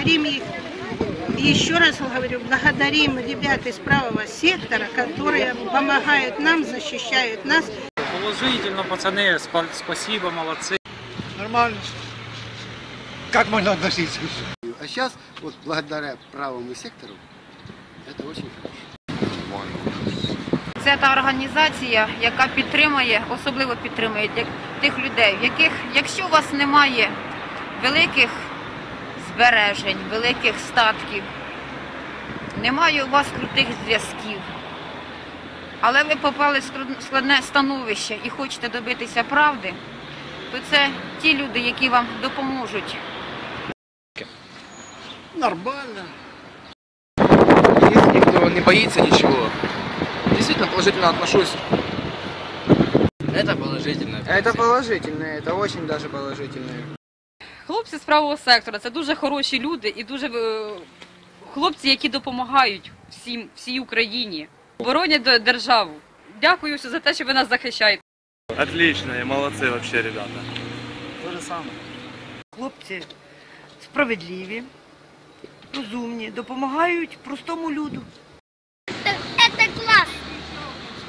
благодарим их. И еще раз говорю, благодарим ребят из правого сектора, которые помогают нам, защищают нас. Положительно, пацаны, спа- спасибо, молодцы. Нормально. Как можно относиться? А сейчас, вот благодаря правому сектору, это очень хорошо. Це та організація, яка підтримує, особливо підтримує для тих людей, в яких, якщо у вас немає великих збережень, великих статків, немає у вас крутих зв'язків, але ви попали в скру- складне становище і хочете добитися правди, то це ті люди, які вам допоможуть Нормально. Если никто не боится ничего, действительно положительно отношусь. Это положительно. Это положительно, это очень даже положительно. Хлопці з правого сектора це дуже хороші люди і дуже е, хлопці, які допомагають всім, всій Україні, боронять державу. Дякую за те, що ви нас захищаєте. Отличные, молодцы вообще, ребята. То же самое. Хлопці справедливі, розумні, допомагають простому люду.